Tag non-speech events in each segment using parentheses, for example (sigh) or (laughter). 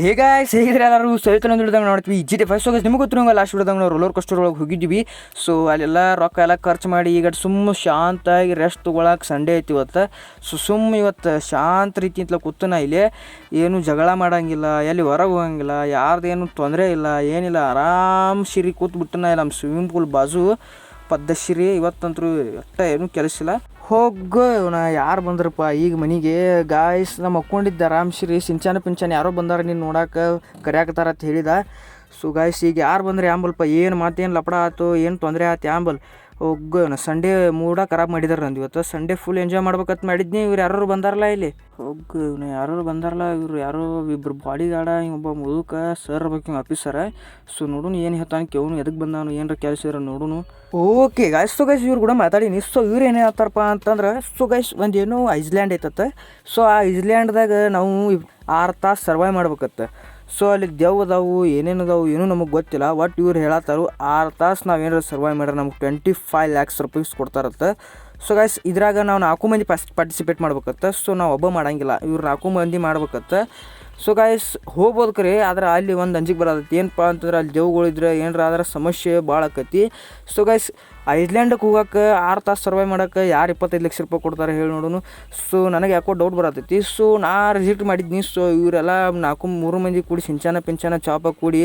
ಹೇಗ ಹೇಗಿದ್ರೆ ಎಲ್ಲರೂ ಸಹಿತ ಹಿಡಿದಂಗೆ ನೋಡ್ತೀವಿ ಜಿ ಟಿ ಫಸ್ಟ್ ಹೋಗಿ ನಿಮಗೆ ಗೊತ್ತಿರೋಂಗ ಲಾಸ್ಟ್ ಬಿಡ್ದಂಗೆ ನಾವು ರೋಲರ್ ಕೋಸ್ಟರ್ ಒಳಗೆ ಹೋಗಿದ್ದೀವಿ. ಸೊ ಅಲ್ಲೆಲ್ಲ ರೊಕ್ಕ ಎಲ್ಲ ಖರ್ಚು ಮಾಡಿ ಈಗ ಸುಮ್ಮ ಶಾಂತಾಗಿ ರೆಸ್ಟ್ ತೊಗೊಳಕ್ಕೆ ಸಂಡೇ ಐತಿ ಇವತ್ತು. ಸೊ ಸುಮ್ಮ ಇವತ್ತು ಶಾಂತ ರೀತಿ ಅಂತ ನಾ ಇಲ್ಲಿ. ಏನು ಜಗಳ ಮಾಡೋಂಗಿಲ್ಲ, ಎಲ್ಲಿ ಹೊರಗೆ ಹೋಗಂಗಿಲ್ಲ, ಯಾರ್ದೇನು ತೊಂದರೆ ಇಲ್ಲ, ಏನಿಲ್ಲ. ಆರಾಮ್ ಸಿರಿ ಕೂತ್ಬಿಟ್ಟನ ನಮ್ಮ ಸ್ವಿಮ್ಮಿಂಗ್ ಪೂಲ್ ಬಾಜು. ಪದ್ದಶಿರಿ ಇವತ್ತಂತರೂ ಒಟ್ಟ ಏನೂ ಕೆಲಸ ಇಲ್ಲ. ಹೋಗೋ ಇವನ, ಯಾರು ಬಂದ್ರಪ್ಪ? ಈಗ ಮನೆಗೆ ಗಾಯ್ಸ್ ನಮ್ಮ ಅಕ್ಕೊಂಡಿದ್ದ ಆರಾಮ್ ಶ್ರೀ ಸಿಂಚಾನ ಪಿಂಚಾನ ಯಾರೋ ಬಂದಾರ ನೀನು ನೋಡಕ್ಕೆ ಕರ್ಯಾಕತ್ತಾರ ಅಂತ ಹೇಳಿದ. ಸೊ ಗಾಯ್ಸ್ ಈಗ ಯಾರು ಬಂದರೆ ಆಂಬಲ್ಪ ಏನು ಮಾತೇನು ಲಪಡ ಆಯ್ತು ಏನು ತೊಂದರೆ ಆಯ್ತು ಆಂಬಲ್ ಒಗ್ಗ ಸಂಡೇ ಮೂಡ ಖರಾಬ್ ಮಾಡಿದಾರೆ ನಂದು ಇವತ್ತು. ಸಂಡೇ ಫುಲ್ ಎಂಜಾಯ್ ಮಾಡ್ಬೇಕಂತ ಮಾಡಿದ್ನಿ, ಇವ್ರು ಯಾರು ಬಂದಾರಲ್ಲ ಇಲ್ಲಿ? ಒಗ್ಗ ಇವನು ಯಾರು ಬಂದಾರಲ್ಲ ಇವ್ರು ಯಾರೋ ಇಬ್ಬರು ಬಾಡಿ ಗಾಡ ಒಬ್ಬ ಮುದುಕ ಸರ್ ಬಗ್ಗೆ ಆಫೀಸರ ಸೊ ನೋಡುನು ಏನು ಹೇಳ್ತಾನೆ ಕೇವನು ಎದಕ್ಕೆ ಬಂದಾನು ಏನಾರ ಕೆಲಸ ಇರೋ ನೋಡುನು. ಓಕೆ ಗಾಯ್ಸ್ ಸೊ ಗೈಸ್ ಇವ್ರು ಕೂಡ ಮಾತಾಡೀನಿ. ಸೊ ಇವ್ರು ಏನು ಹೇಳ್ತಾರಪ್ಪ ಅಂತಂದ್ರೆ ಸೊ ಗೈಸ್ ಒಂದು ಏನು ಐಸ್ಲ್ಯಾಂಡ್ ಐತತ್ತ ಸೊ ಆ ಐಸ್ಲ್ಯಾಂಡ್ದಾಗ ನಾವು ಆರು ತಾಸು ಸರ್ವೈವ್ ಮಾಡ್ಬೇಕತ್ತ ಸೊ ಅಲ್ಲಿ ದೆವ್ ಅದಾವು, ಏನೇನು ಅದಾವು, ಏನೂ ನಮಗೆ ಗೊತ್ತಿಲ್ಲ. ಒಟ್ಟು ಇವ್ರು ಹೇಳತ್ತಾರು ಆರು ತಾಸು ನಾವು ಏನಾರು ಸರ್ವೈವ್ ಮಾಡ್ರೆ ನಮ್ಗೆ ಟ್ವೆಂಟಿ ಫೈವ್ ಲ್ಯಾಕ್ಸ್ ರುಪೀಸ್ ಕೊಡ್ತಾರತ್ತೆ. ಸೊ ಗೈಸ್ ಇದ್ರಾಗ ನಾವು ನಾಲ್ಕು ಮಂದಿ ಪಾಸ್ ಪಾರ್ಟಿಸಿಪೇಟ್ ಮಾಡ್ಬೇಕತ್ತ. ಸೊ ನಾವು ಒಬ್ಬ ಮಾಡಂಗಿಲ್ಲ. ಇವ್ರು ನಾಲ್ಕು ಮಂದಿ ಮಾಡ್ಬೇಕತ್ತ. ಸೊ ಗಾಯ್ಸ್ ಹೋಗ್ಬೋದು ಕರೆ, ಆದ್ರೆ ಅಲ್ಲಿ ಒಂದು ಅಂಜಿಗೆ ಬರೋದೈತಿ ಏನಪ್ಪ ಅಂತಂದ್ರೆ ಅಲ್ಲಿ ದೇವ್ಗಳಿದ್ರೆ ಏನಾರ ಆದ್ರೆ ಸಮಸ್ಯೆ ಭಾಳ ಆಕತಿ. ಸೊ ಗೈಸ್ ಐಸ್ಲ್ಯಾಂಡಕ್ಕೆ ಹೋಗಕ್ಕೆ ಆರು ತಾಸು ಸರ್ವೈವ್ ಮಾಡೋಕ್ಕೆ ಯಾರು ಇಪ್ಪತ್ತೈದು ಲಕ್ಷ ರೂಪಾಯಿ ಕೊಡ್ತಾರೆ ಹೇಳಿ ನೋಡೋನು. ಸೊ ನನಗೆ ಯಾಕೋ ಡೌಟ್ ಬರತೈತಿ. ಸೊ ನಾ ರಿಜಿಟ್ ಮಾಡಿದ್ನಿ. ಸೊ ಇವರೆಲ್ಲ ನಾಲ್ಕು, ಮೂರು ಮಂದಿ ಕೂಡಿ ಸಿಂಚಾನ, ಪಿಂಚಾನ, ಚಾಪ ಕೂಡಿ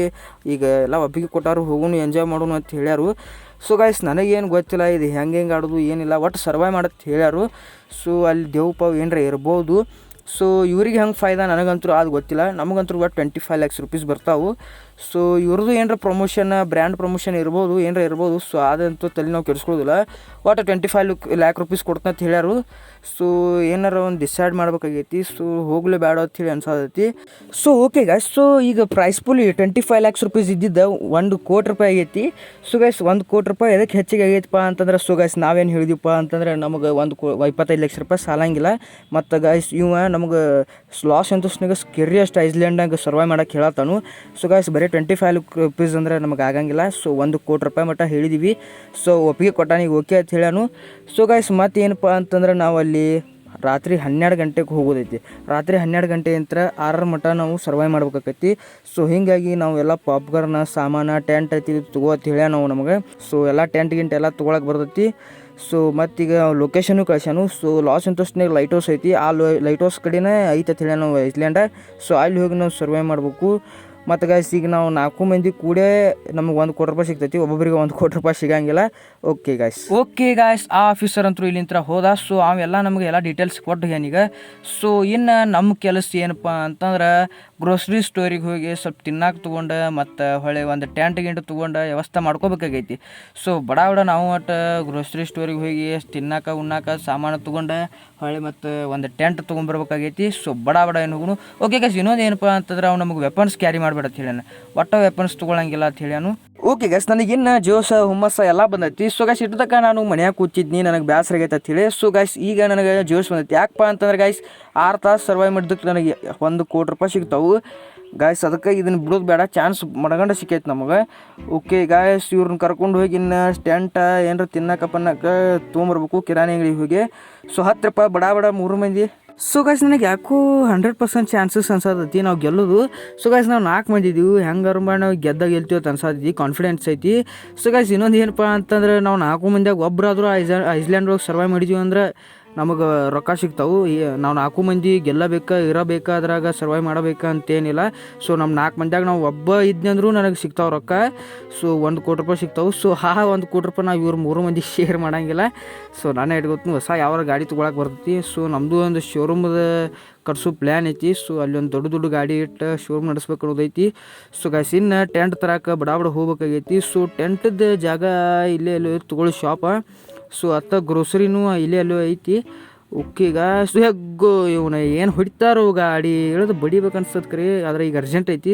ಈಗ ಎಲ್ಲ ಒಬ್ಬಿಗೆ ಕೊಟ್ಟಾರು, ಹೋಗೋನು ಎಂಜಾಯ್ ಮಾಡೋನು ಅಂತ ಹೇಳ್ಯಾರು. ಸೊ ಗಾಯ್ಸ್ ನನಗೇನು ಗೊತ್ತಿಲ್ಲ, ಇದು ಹೆಂಗೆ ಹೆಂಗೆ ಆಡೋದು ಏನಿಲ್ಲ ಒಟ್ಟು ಸರ್ವೈವ್ ಮಾಡತ್ತೆ ಹೇಳ್ಯಾರು. ಸೊ ಅಲ್ಲಿ ದೇವ್ ಪಾವ್ ಏನರ ಇರ್ಬೋದು. ಸೊ ಇವ್ರಿಗೆ ಹೆಂಗೆ ಫಾಯ್ದಾ ನನಗಂತೂ ಅದು ಗೊತ್ತಿಲ್ಲ. ನಮಗಂತೂ ಒಟ್ಟು ಟ್ವೆಂಟಿ ಫೈವ್ ಲ್ಯಾಕ್ಸ್ ರುಪೀಸ್ ಬರ್ತಾವೆ. ಸೊ ಇವ್ರದ್ದು ಏನರ ಪ್ರಮೋಷನ್ ಬ್ರ್ಯಾಂಡ್ ಪ್ರಮೋಷನ್ ಇರ್ಬೋದು, ಏನರ ಇರ್ಬೋದು ಸೊ ಅದಂತೂ ತಲೆ ನಾವು ಕೆಡಿಸ್ಕೊಳ್ಳೋದಿಲ್ಲ. ಒಟ್ಟು ಟ್ವೆಂಟಿ ಫೈವ್ ಲ್ಯಾಕ್ ರುಪೀಸ್ ಕೊಡ್ತಂತ ಅಂತ ಹೇಳ್ಯಾರು. ಸೊ ಏನಾರ ಒಂದು ಡಿಸೈಡ್ ಮಾಡ್ಬೇಕಾಗೈತಿ. ಸೊ ಹೋಗ್ಲೇ ಬೇಡ ಅಂತ ಹೇಳಿ ಅನ್ಸೋದೈತಿ ಸೊ ಓಕೆ ಗಾಯ್ಸ್ ಸೊ ಈಗ prize pool twenty five lakhs rupees ಇದ್ದಿದ್ದ ಒಂದು ಕೋಟಿ ರೂಪಾಯಿ ಆಗೈತಿ. ಸೊ ಗೈಸ್ ಒಂದು ಕೋಟಿ ರೂಪಾಯಿ ಎದಕ್ಕೆ ಹೆಚ್ಚಿಗೆ ಆಗೈತಪ್ಪ ಅಂತಂದ್ರೆ ಸೊ ಗೈಸ್ ನಾವೇನು ಹೇಳಿದೀವಪ್ಪ ಅಂತಂದ್ರೆ, ನಮಗೆ ಒಂದು ಕೋ, ಇಪ್ಪತ್ತೈದು ಲಕ್ಷ ರೂಪಾಯಿ ಸಾಲಂಗಿಲ್ಲ ಮತ್ತು ಗೈಸ್ ಇವ ನಮಗೆ ಲಾಸ್ ಸಂತೋಷ್ನಾಗ ಸ್ಕೆರಿಯಸ್ಟ್ ಐಸ್ಲ್ಯಾಂಡ್ನಾಗ ಸರ್ವೈವ್ ಮಾಡಕ್ಕೆ ಹೇಳತ್ತಾನು ಸೊ ಗೈಸ್ ಬರೀ ಟ್ವೆಂಟಿ ಫೈವ್ ರುಪೀಸ್ ಅಂದರೆ ನಮಗೆ ಆಗಂಗಿಲ್ಲ. ಸೊ ಒಂದು ಕೋಟಿ ರೂಪಾಯಿ ಮಟ್ಟ ಹೇಳಿದೀವಿ. ಸೊ ಒಪ್ಪಿಗೆ ಕೊಟ್ಟಾನೀಗ ಓಕೆ ಅಂತ ಹೇಳಾನು. ಸೊ ಗಾಯ್ಸ್ ಮತ್ತೆ ಏನಪ್ಪ ಅಂತಂದ್ರೆ ನಾವು ಅಲ್ಲಿ ರಾತ್ರಿ ಹನ್ನೆರಡು ಗಂಟೆಗೆ ಹೋಗೋದೈತಿ. ರಾತ್ರಿ ಹನ್ನೆರಡು ಗಂಟೆ ನಂತರ ಆರರ ಮಟ್ಟ ನಾವು ಸರ್ವೈವ್ ಮಾಡ್ಬೇಕಾಕೈತಿ. ಸೊ ಹೀಗಾಗಿ ನಾವು ಎಲ್ಲ ಪಾಪ್ಕಾರ್ನ ಸಾಮಾನು ಟೆಂಟ್ ಐತಿ ತಗೋ ಅಂತ ಹೇಳ್ಯಾ ನಾವು ನಮಗೆ. ಸೊ ಎಲ್ಲ ಟೆಂಟ್ ಗಿಂಟ್ ಎಲ್ಲ ತೊಗೊಳಕ್ಕೆ ಬರ್ತೈತಿ. ಸೊ ಮತ್ತೀಗ ಲೊಕೇಶನು ಕಳ್ಸ್ಯಾನು. ಸೊ ಲಾಸ್ ಇಂಟ್ರೆಸ್ಟ್ನಾಗ ಲೈಟ್ ಹೌಸ್ ಐತಿ. ಆ ಲೈಟ್ ಹೌಸ್ ಕಡೆನೇ ಐತೆ ಅಂತ ಹೇಳ್ಯಾನ ನಾವು ಐಸ್ಲ್ಯಾಂಡ ಸೊ ಅಲ್ಲಿ ಹೋಗಿ ನಾವು ಸರ್ವೈವ್ ಮಾಡಬೇಕು. ಮತ್ತು ಗೈಸ್ ಈಗ ನಾವು ನಾಲ್ಕು ಮಂದಿ ಕೂಡೇ ನಮಗೆ ಒಂದು ಕೋಟಿ ರೂಪಾಯಿ ಸಿಗ್ತೈತಿ ಒಬ್ಬೊಬ್ಬರಿಗೆ ಒಂದು ಕೋಟಿ ರೂಪಾಯಿ ಸಿಗಂಗಿಲ್ಲ. ಓಕೆ ಗಾಯ್ಸ್ ಓಕೆ ಗಾಯ್ಸ್ ಆ ಆಫೀಸರ್ ಅಂತೂ ಇಲ್ಲಿಂತ್ರ ಹೋದ. ಸೊ ಅವೆಲ್ಲ ನಮಗೆ ಎಲ್ಲ ಡೀಟೇಲ್ಸ್ ಕೊಟ್ಟು ಏನೀಗ ಸೊ ಇನ್ನು ನಮ್ಮ ಕೆಲಸ ಏನಪ್ಪ ಅಂತಂದ್ರೆ ಗ್ರೋಸರಿ ಸ್ಟೋರಿಗೆ ಹೋಗಿ ಸ್ವಲ್ಪ ತಿನ್ನಾಕ ತೊಗೊಂಡು, ಮತ್ತು ಹೊಳೆ ಒಂದು ಟೆಂಟ್ ಗಿಂಟ್ ತೊಗೊಂಡು ವ್ಯವಸ್ಥೆ ಮಾಡ್ಕೋಬೇಕಾಗೈತಿ. ಸೊ ಬಡ ಬಡ ನಾವು ಒಟ್ಟು ಗ್ರೋಸರಿ ಸ್ಟೋರಿಗೆ ಹೋಗಿ ತಿನ್ನಾಕ, ಉಣ್ಣಾಕ ಸಾಮಾನು ತೊಗೊಂಡು ಹೊಳೆ ಮತ್ತು ಒಂದು ಟೆಂಟ್ ತೊಗೊಂಬರ್ಬೇಕಾಗೈತಿ ಸೊ ಬಡ ಬಡ ಏನು ಓಕೆ ಗೈಸ್ ಇನ್ನೊಂದು ಏನಪ್ಪ ಅಂತಂದ್ರೆ ಅವ್ನು ನಮಗೆ ವೆಪನ್ಸ್ ಕ್ಯಾರಿ ಮಾಡಬೇಡ ಅಂತ ಹೇಳ್ಯಾನ. ಒಟ್ಟ ವೆಪನ್ಸ್ ತೊಗೊಳಂಗಿಲ್ಲ ಅಂತ ಹೇಳ್ಯಾನು. ಓಕೆ ಗೈಸ್ ನನಗಿನ್ನ ಜೋಸ, ಹುಮ್ಮಸ್ಸ ಎಲ್ಲ ಬಂದೈತಿ. ಸೊ ಗೈಸ್ ಇಟ್ಟದಕ್ಕ ನಾನು ಮನ್ಯಾಗ ಕೂತಿದ್ನಿ, ನನಗೆ ಬೇಸರ ಆಗೈತೆ ಅಂತ ಹೇಳಿ. ಸೊ ಗೈಸ್ ಈಗ ನನಗೆ ಜೋಸ್ ಬಂದೈತಿ. ಯಾಕಪ್ಪ ಅಂತಂದ್ರೆ ಗೈಸ್ ಆರು ತಾಸು ಸರ್ವೈವ್ ಮಾಡಿದ್ದಕ್ಕೆ ನನಗೆ ಒಂದು ಕೋಟಿ ರೂಪಾಯಿ ಸಿಗ್ತಾವು. ಗಾಯ್ಸ್ ಅದಕ್ಕೆ ಇದನ್ನು ಬಿಡೋದು ಬೇಡ. ಚಾನ್ಸ್ ಮಡಗಂಡ ಸಿಕ್ಕೈತೆ ನಮಗೆ. ಓಕೆ ಗಾಯ್ಸ್ ಇವ್ರನ್ನ ಕರ್ಕೊಂಡು ಹೋಗಿ ಇನ್ನು ಸ್ಟೆಂಟ ಏನಾರ ತಿನ್ನಕ ಪನ್ನಕ ತೊಗೊಂಬರ್ಬೇಕು ಕಿರಾಣಿ ಅಂಗಡಿಗೆ ಹೋಗಿ. ಸೊ ಹತ್ತು ರೂಪಾಯಿ ಬಡ ಬಡ ಮೂರು ಮಂದಿ. ಸೊ ಗಾಯ್ಸ್ ನನಗೆ ಯಾಕೋ ಹಂಡ್ರೆಡ್ ಪರ್ಸೆಂಟ್ ಚಾನ್ಸಸ್ ಅನ್ಸತ್ತೈತಿ ನಾವು ಗೆಲ್ಲೋದು. ಸೊ ಗಾಯ್ಸ್ ನಾವು ನಾಲ್ಕು ಮಂದಿ ಇದೀವಿ. ಮಾಡಿ ನಾವು ಗೆದ್ದಾಗ ಗೆಲ್ತೀವಿ ಅಂತ ಅನ್ಸತೈತಿ. ಕಾನ್ಫಿಡೆನ್ಸ್ ಐತಿ. ಸೊ ಗಾಯ್ಸ್ ಇನ್ನೊಂದು ಏನಪ್ಪ ಅಂತಂದ್ರೆ ನಾವು ನಾಲ್ಕು ಮಂದಿಯಾಗ ಒಬ್ಬರಾದ್ರೂ ಐಸ್ ಐಸ್ಲ್ಯಾಂಡ್ ಒಳಗೆ ಸರ್ವೈವ್ ಮಾಡಿದ್ವಿ ಅಂದ್ರೆ ನಮಗೆ ರೊಕ್ಕ ಸಿಗ್ತಾವೆ. ನಾವು ನಾಲ್ಕು ಮಂದಿ ಗೆಲ್ಲಬೇಕಾ, ಇರಬೇಕಾ, ಅದ್ರಾಗ ಸರ್ವೈವ್ ಮಾಡಬೇಕಾ ಅಂತೇನಿಲ್ಲ. ಸೊ ನಮ್ಮ ನಾಲ್ಕು ಮಂದಿಯಾಗ ನಾವು ಒಬ್ಬ ಇದ್ನಂದ್ರೂ ನನಗೆ ಸಿಗ್ತಾವೆ ರೊಕ್ಕ. ಸೊ ಒಂದು ಕೋಟಿ ರೂಪಾಯಿ ಸಿಗ್ತಾವೆ. ಸೊ (laughs) ಹಾ ಒಂದು ಕೋಟಿ ರೂಪಾಯಿ ನಾವು ಇವ್ರು ಮೂರು ಮಂದಿ ಶೇರ್ ಮಾಡಂಗಿಲ್ಲ. ಸೊ ನಾನು ಇಟ್ಕೊತೀನಿ ಹೊಸ ಯಾವ ಗಾಡಿ ತೊಗೊಳಕ್ಕೆ ಬರ್ತೈತಿ. ಸೊ ನಮ್ಮದು ಒಂದು ಶೋರೂಮದ ಕಟ್ಸೋ ಪ್ಲ್ಯಾನ್ ಐತಿ. ಸೊ ಅಲ್ಲಿ ಒಂದು ದೊಡ್ಡ ದೊಡ್ಡ ಗಾಡಿ ಇಟ್ಟು ಶೋರೂಮ್ ನಡೆಸ್ಬೇಕು ಅನ್ನೋದೈತಿ ಸೊ ಗಾಯ್ಸ್ ಟೆಂಟ್ ತರಕ್ಕೆ ಬಡ ಬಡ ಹೋಗ್ಬೇಕಾಗೈತಿ. ಸೊ ಟೆಂಟದ ಜಾಗ ಇಲ್ಲೇ ಇಲ್ಲಿ ತೊಗೊಳ್ಳೋ ಶಾಪ ಸೊ ಅತ್ತ ಗ್ರೋಸರಿನೂ ಇಲ್ಲೇ ಅಲ್ಲೂ ಐತಿ. ಉಕ್ಕಿಗ ಈಗ ಹೆಗ್ಗು ಇವನ ಏನು ಹೊಡಿತಾರೋ ಗಾಡಿ ಹೇಳೋದು ಬಡಿಬೇಕು ಅನ್ಸತ್ ಕರಿ ಆದ್ರೆ ಈಗ ಅರ್ಜೆಂಟ್ ಐತಿ.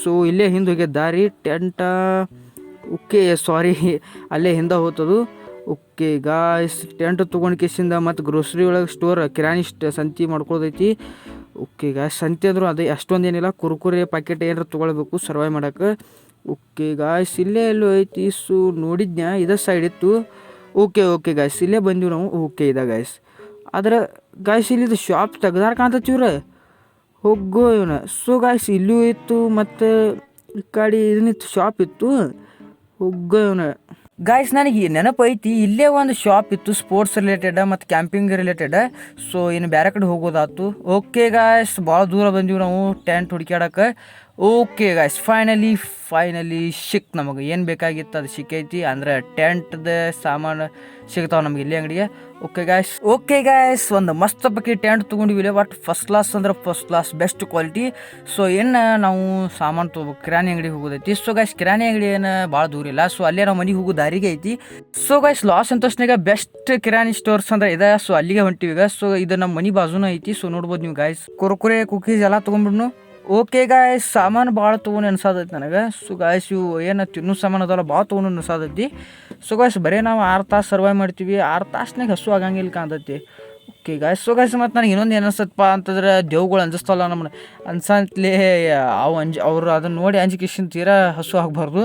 ಸೊ ಇಲ್ಲೇ ಹಿಂದೆ ಹೋಗ್ಯದ ದಾರಿ, ಟೆಂಟ ಓಕೆ ಸಾರಿ ಅಲ್ಲೇ ಹಿಂದೆ ಹೋಗ್ತದು ಓಕೆ ಗಾಯ್ಸ್ ಟೆಂಟ್ ತೊಗೊಂಡು ಕೇಸಿಂದ ಮತ್ತು ಗ್ರೋಸರಿ ಒಳಗೆ ಸ್ಟೋರ್ ಕಿರಾಣಿ ಸಂತಿ ಮಾಡ್ಕೊಳ್ದೈತಿ ಓಕೆ ಗಾಯ್ಸ್ ಸಂತಿ ಅಂದರೂ ಅದೇ ಅಷ್ಟೊಂದೇನಿಲ್ಲ ಕುರ್ಕುರೆ ಪ್ಯಾಕೆಟ್ ಏನಾರು ತೊಗೊಳ್ಬೇಕು ಸರ್ವೈವ್ ಮಾಡೋಕೆ. ಓಕೆ ಗಾಯ್ಸ್ ಇಲ್ಲೇ ಎಲ್ಲೋ ಐತಿ. ಸೊ ನೋಡಿದ್ನ ಇದೇ ಸೈಡ್ ಇತ್ತು. ಓಕೆ ಓಕೆ ಗಾಯ್ಸ್ ಇಲ್ಲೇ ಬಂದೀವಿ ನಾವು. ಓಕೆ ಇದ ಗಾಯ್ಸ್ ಆದ್ರೆ ಗಾಯ್ಸ್ ಇಲ್ಲಿದು ಶಾಪ್ ತೆಗ್ದಾರ ಕಾಣ್ತ ಇವ್ರು ಹೋಗೋ ಇವನ. ಸೊ ಗಾಯ್ಸ್ ಇಲ್ಲೂ ಇತ್ತು, ಮತ್ತು ಈ ಕಡೆ ಇದನ್ನಿತ್ತು ಶಾಪ್ ಇತ್ತು. ಹೋಗೋ ಇವನ. ಗಾಯ್ಸ್ ನನಗೆ ನೆನಪು ಐತಿ, ಇಲ್ಲೇ ಒಂದು ಶಾಪ್ ಇತ್ತು ಸ್ಪೋರ್ಟ್ಸ್ ರಿಲೇಟೆಡ್ ಮತ್ತು ಕ್ಯಾಂಪಿಂಗ್ ರಿಲೇಟೆಡ್ ಸೊ ಇನ್ನು ಬೇರೆ ಕಡೆ ಹೋಗೋದಾತು ಓಕೆ ಗಾಯ್ಸ್ ಭಾಳ ದೂರ ಬಂದೀವಿ ನಾವು ಟೆಂಟ್ ಹುಡುಕ್ಯಾಡಕ್ಕೆ. ಓಕೆ ಗಾಯ್ಸ್ ಫೈನಲಿ ಫೈನಲಿ ಸಿಕ್ ನಮಗೆ ಏನು ಬೇಕಾಗಿತ್ತು ಅದು ಸಿಕ್ಕೈತಿ ಅಂದ್ರೆ ಟೆಂಟ್ದ ಸಾಮಾನು ಸಿಗ್ತಾವೆ ನಮಗೆ ಇಲ್ಲಿ ಅಂಗಡಿಗೆ. ಓಕೆ ಗಾಯ್ಸ್ ಓಕೆ ಗಾಯ್ಸ್ ಒಂದು ಮಸ್ತ್ ಬಗ್ಗೆ ಟೆಂಟ್ ತೊಗೊಂಡಿವಿ ಬಟ್ ಫಸ್ಟ್ ಕ್ಲಾಸ್ ಅಂದ್ರೆ first class best quality so ಏನು ನಾವು ಸಾಮಾನು ತೊಗೋಬೇಕು ಕಿರಾಣಿ ಅಂಗಡಿ ಹೋಗೋದೈತಿ. ಸೊ ಗಾಯ್ಸ್ ಕಿರಾಣಿ ಅಂಗಡಿ ಏನು ಭಾಳ ದೂರ ಇಲ್ಲ. ಸೊ ಅಲ್ಲೇ ನಾವು ಮನೆಗೆ ಹೋಗೋ ದಾರಿಗೆ ಐತಿ. ಸೊ ಗಾಯ್ಸ್ ಲಾಸ್ ಸಂತೋಷ್ನಾಗ ಬೆಸ್ಟ್ ಕಿರಾಣಿ ಸ್ಟೋರ್ಸ್ ಅಂದ್ರೆ ಇದೆ. ಸೊ ಅಲ್ಲಿಗೆ ಹೊಂಟಿವಿ ಈಗ. ಸೊ ಇದು ನಮ್ಮ ಮನೆ ಬಾಜುನೂ ಐತಿ. ಸೊ ನೋಡ್ಬೋದು ನೀವು ಗಾಯ್ಸ್ ಕುರ್ಕುರೆ ಕುಕೀಸ್ ಎಲ್ಲ ತೊಗೊಂಡ್ಬಿಡ್ನು. ಓಕೆ ಗಾಯ್ಸ್ ಸಾಮಾನು ಭಾಳ ತೊಗೊಂಡು ಅನ್ಸಾದೈತಿ ನನಗೆ. ಸೊ ಗಾಯ್ಸ್ ಇವು ಏನು ತಿನ್ನೋ ಸಾಮಾನು ಅದಲ್ಲ, ಭಾಳ ತೊಗೊಂಡು ಅನ್ಸಾದೈತಿ ಸೊ ಗಾಯ್ಸ್ ಬರೀ ನಾವು ಆರು ತಾಸು ಸರ್ವೈವ್ ಮಾಡ್ತೀವಿ. ಆರು ತಾಸ್ನಾಗ ಹಸು ಆಗಂಗಿಲ್ಲ ಕಾಣ್ತೈತಿ. ಓಕೆ ಗಾಯ್ಸ್ ಸೊ ಗಾಯ್ಸ್ ಮತ್ತು ನನಗೆ ಇನ್ನೊಂದು ಏನು ಅಂತಂದ್ರೆ ದೇವ್ಗಳು ಅಂಜಿಸ್ತಲ್ಲ ನಮ್ಮನ್ನ ಅನ್ಸಂತಲೇ, ಅವು ಅಂಜ್, ಅವರು ಅದನ್ನ ನೋಡಿ ಅಂಜಿಕಿಶನ್ ತೀರಾ ಹಸು ಆಗಬಾರ್ದು.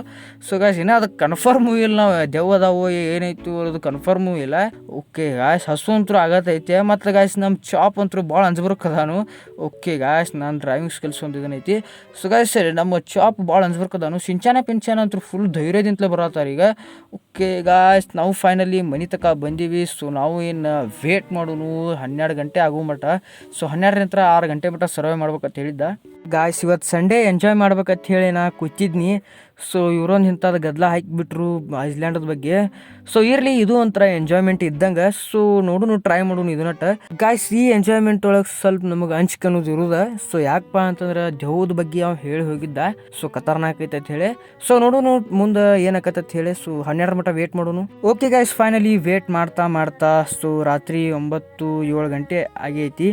ಸೊ ಗಾಯ್ಸ್ ಇನ್ನೂ ಅದಕ್ಕೆ ಕನ್ಫರ್ಮು ಇಲ್ಲ ನಾವು, ದೆವ್ ಅದಾವು ಏನೈತು ಅದು ಕನ್ಫರ್ಮು ಇಲ್ಲ. ಓಕೆ ಗಾಯ್ಸ್ ಹಸು ಅಂತೂ ಆಗತೈತೆ ಮತ್ತು ಗಾಯ್ಸ್ ನಮ್ಮ ಚಾಪ್ ಅಂತೂ ಭಾಳ ಅಂಜಬರ್ಕದಾನು. ಓಕೆ ಗಾಯ್ಸ್ ನಾನು ಡ್ರೈವಿಂಗ್ ಸ್ಕಿಲ್ಸ್ ಒಂದು ಇದನ್ನೈತಿ ಸೊ ಗಾಯ್ಸ್ ನಮ್ಮ ಚಾಪ್ ಭಾಳ ಅಂಜಬರ್ಕದಾನು. ಸಿಂಚಾನ, ಪಿಂಚಾನ ಅಂತೂ ಫುಲ್ ಧೈರ್ಯದಿಂದಲೇ ಬರತ್ತಾರ ಈಗ. ಓಕೆ ಗಾಯ್ಸ್ ನಾವು ಫೈನಲಿ ಮನೆ ತಕ ಬಂದೀವಿ. ಸೊ ನಾವು ಏನು ವೇಟ್ ಮಾಡೋನು ಹನ್ನೆರಡು ಗಂಟೆ ಆಗೋ ಮಟ್ಟ. ಸೊ ಹನ್ನೆರಡು ನಂತರ ಆರು ಗಂಟೆ ಮಟ್ಟ ಸರ್ವೆ ಮಾಡ್ಬೇಕಂತ ಹೇಳಿದ್ದ. ಗಾಯ್ಸ್ ಇವತ್ತು ಸಂಡೇ ಎಂಜಾಯ್ ಮಾಡ್ಬೇಕಂತ ಹೇಳಿ ನಾ ಕೂತಿದ್ನಿ. ಸೊ ಇವರೊಂದು ಇಂಥದ್ದು ಗದ್ದಲ ಹಾಕಿಬಿಟ್ರು ಐಸ್ಲ್ಯಾಂಡದ ಬಗ್ಗೆ. ಸೊ ಇರಲಿ, ಇದು ಒಂಥರ ಎಂಜಾಯ್ಮೆಂಟ್ ಇದ್ದಂಗೆ. ಸೊ ನೋಡು ಟ್ರೈ ಮಾಡೋನು ಇದನ್ನಟ ಗಾಯ್ಸ್ ಈ ಎಂಜಾಯ್ಮೆಂಟ್ ಒಳಗೆ ಸ್ವಲ್ಪ ನಮಗೆ ಅಂಜಿಕೆ ಅನ್ನೋದು ಇರೋದ. ಸೊ ಯಾಕಪ್ಪ ಅಂತಂದ್ರೆ ದೇವ್ದ ಬಗ್ಗೆ ಅವ್ನು ಹೇಳಿ ಹೋಗಿದ್ದ. ಸೊ ಖತರ್ನಾಕ್ ಐತೆ ಅಂತ ಹೇಳಿ. ಸೊ ನೋಡೋಣ ಮುಂದೆ ಏನಾಕತ್ತ ಹೇಳಿ. ಸೊ ಹನ್ನೆರಡು ಮಟ್ಟ ವೇಟ್ ಮಾಡೋನು. ಓಕೆ ಗಾಯ್ಸ್ ಫೈನಲಿ ವೇಟ್ ಮಾಡ್ತಾ ಮಾಡ್ತಾ ಸೊ ರಾತ್ರಿ ಒಂಬತ್ತು ಏಳು ಗಂಟೆ ಆಗೈತಿ.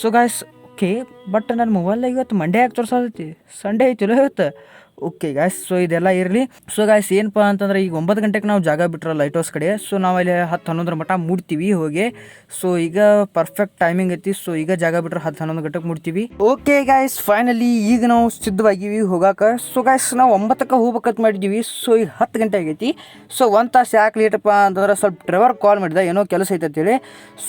ಸೊ ಗಾಯ್ಸ್ ಓಕೆ ಬಟ್ ನನ್ನ ಮೊಬೈಲ್ದಾಗ ಇವತ್ತು ಮಂಡೇ ಆಗಿ ತೋರಿಸೋದೈತಿ ಸಂಡೇ ಐತಿಲ್ಲ ಇವತ್ತು. ಓಕೆ ಗಾಯ್ಸ್ ಸೊ ಇದೆಲ್ಲ ಇರಲಿ. ಸೊ ಗಾಯ್ಸ್ ಏನಪ್ಪ ಅಂತಂದ್ರೆ ಈಗ ಒಂಬತ್ತು ಗಂಟೆಗೆ ನಾವು ಜಾಗ ಬಿಟ್ರೆ ಲೈಟ್ ಹೌಸ್ ಕಡೆ. ಸೊ ನಾವು ಅಲ್ಲಿ ಹತ್ತು ಹನ್ನೊಂದರ ಮಟ್ಟ ಮುಡ್ತೀವಿ ಹೋಗಿ. ಸೊ ಈಗ ಪರ್ಫೆಕ್ಟ್ ಟೈಮಿಂಗ್ ಐತಿ. ಸೊ ಈಗ ಜಾಗ ಬಿಟ್ರೆ ಹತ್ತು ಹನ್ನೊಂದು ಗಂಟೆಗೆ ಮುಡ್ತೀವಿ. ಓಕೆ ಗಾಯ್ಸ್ ಫೈನಲಿ ಈಗ ನಾವು ಸಿದ್ಧವಾಗಿವಿ ಹೋಗಾಕ. ಸೊ ಗಾಯ್ಸ್ ನಾವು ಒಂಬತ್ತಕ್ಕೆ ಹೋಗ್ಬೇಕಂತ ಮಾಡಿದ್ದೀವಿ ಸೊ ಈಗ ಹತ್ತು ಗಂಟೆ ಆಗೈತಿ. ಸೊ ಒಂದು ತಾಸು ಯಾಕೆ ಲೇಟಪ್ಪ ಅಂತಂದ್ರೆ ಸ್ವಲ್ಪ ಡ್ರೈವರ್ ಕಾಲ್ ಮಾಡಿದೆ. ಏನೋ ಕೆಲಸ ಐತೆ ಅಂತೇಳಿ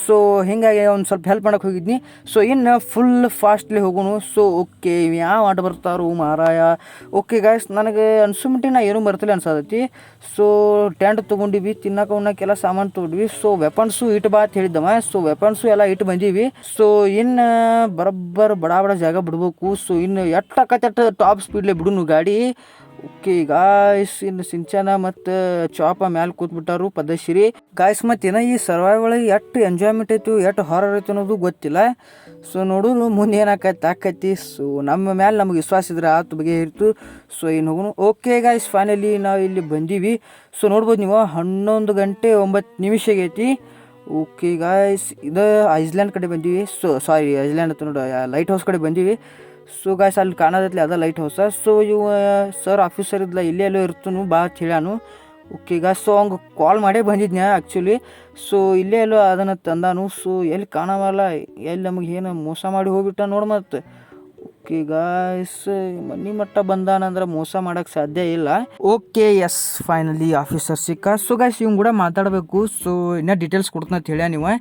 ಸೊ ಹೀಗಾಗಿ ಒಂದು ಸ್ವಲ್ಪ ಹೆಲ್ಪ್ ಮಾಡೋಕೆ ಹೋಗಿದ್ನಿ. ಸೊ ಇನ್ನು ಫುಲ್ ಫಾಸ್ಟ್ಲಿ ಹೋಗೋಣ. ಸೊ ಓಕೆ ಯಾವ ಆಟ ಬರ್ತಾರೋ ಮಾರಾಯ. ಓಕೆ ಗಾಯ್ಸ್ ನನಗೆ ಅನ್ಸುಮಟ್ಟಿ ನಾ ಏನೂ ಬರ್ತಿಲ್ಲ ಅನ್ಸತೈತಿ. ಸೊ ಟೆಂಟ್ ತೊಗೊಂಡಿವಿ ತಿನ್ನಕ್ಕೆ ಉಣ್ಣಕ್ಕೆಲ್ಲ ಸಾಮಾನು ತೊಗೊಂಡ್ವಿ. ಸೊ ವೆಪನ್ಸು ಇಟ್ಟು ಬಾ ಅಂತ ಹೇಳಿದ್ದವ. ಸೊ ವೆಪನ್ಸು ಎಲ್ಲ ಇಟ್ಟು ಬಂದೀವಿ. ಸೊ ಇನ್ನು ಬರೋಬ್ಬರ್ ಬಡ ಬಡ ಜಾಗ ಬಿಡ್ಬೇಕು. ಸೊ ಇನ್ನು ಎಟ್ಟಕತ್ತ ಟಾಪ್ ಸ್ಪೀಡ್ಲೆ ಬಿಡುನು ಗಾಡಿ. ಓಕೆ ಗಾಯ್ಸ್ ಇನ್ನು ಸಿಂಚನ ಮತ್ತು ಚಾಪ ಮ್ಯಾಲೆ ಕೂತ್ಬಿಟ್ಟಾರು ಪದಶ್ರೀ ಗಾಯ್ಸ್ ಮತ್ತು ಏನ ಈ ಸರ್ವೈವ್ ಒಳಗೆ ಎಷ್ಟು ಎಂಜಾಯ್ಮೆಂಟ್ ಐತಿ, ಎಷ್ಟು ಹಾರರ್ ಐತೆ ಅನ್ನೋದು ಗೊತ್ತಿಲ್ಲ. ಸೊ ನೋಡೋದು ಮುಂದೆ ಏನಾಕೈತಿ, ಆಕೈತಿ. ಸೊ ನಮ್ಮ ಮ್ಯಾಲೆ ನಮಗೆ ವಿಶ್ವಾಸ ಇದ್ರೆ ಆತು ಬಗ್ಗೆ ಇರ್ತು ಸೊ ಏನು ಹೋಗೋಣ ಓಕೆ ಗಾಯ್ಸ್ ಫೈನಲಿ ನಾವು ಇಲ್ಲಿ ಬಂದೀವಿ. ಸೊ ನೋಡ್ಬೋದು ನೀವು, ಹನ್ನೊಂದು ಗಂಟೆ ಒಂಬತ್ತು ನಿಮಿಷ ಐತಿ ಓಕೆ ಗಾಯ್ಸ್ ಇದು ಐಸ್ಲ್ಯಾಂಡ್ ಕಡೆ ಬಂದೀವಿ. ಸೊ ಸಾರಿ ಐಸ್ಲ್ಯಾಂಡ್ ಅಂತ ನೋಡಿ ಲೈಟ್ ಹೌಸ್ ಕಡೆ ಬಂದೀವಿ. ಸೊ ಗಾಯ್ಸ್ ಅಲ್ಲಿ ಕಾಣೋದೈತಿ ಅದ ಲೈಟ್ ಹೌಸ ಸೊ ಇವ ಸರ್ ಆಫೀಸರ್ ಇದ್ಲ, ಇಲ್ಲೇ ಎಲ್ಲೋ ಇರ್ತನು, ಬಾ ಚಿಳಾನು ಓಕೆ ಈಗ ಸೊ ಹಂಗೆ ಕಾಲ್ ಮಾಡೇ ಬಂದಿದ್ನ ಆ್ಯಕ್ಚುಲಿ ಸೊ ಇಲ್ಲೇ ಎಲ್ಲೋ ಅದನ್ನು ತಂದಾನು. ಸೊ ಎಲ್ಲಿ ಕಾಣವಲ್ಲ, ಎಲ್ಲಿ ನಮಗೆ ಏನು ಮೋಸ ಮಾಡಿ ಹೋಗ್ಬಿಟ್ಟ ನೋಡಿ ಮತ್ತೆ. ಓಕೆ ಗಾಯ್ಸ್ ಮನಿ ಮಟ್ಟ ಬಂದಾನಂದ್ರೆ ಮೋಸ ಮಾಡೋಕ್ಕೆ ಸಾಧ್ಯ ಇಲ್ಲ. ಓಕೆ ಎಸ್ ಫೈನಲಿ ಆಫೀಸರ್ ಸಿಕ್ಕ. ಸೊ ಗಾಯ್ಸ್ ಇವ್ನು ಕೂಡ ಮಾತಾಡಬೇಕು. ಸೊ ಇನ್ನೂ ಡೀಟೇಲ್ಸ್ ಕೊಡ್ತಾನೆ ಹೇಳ್ಯಾ ನೀವು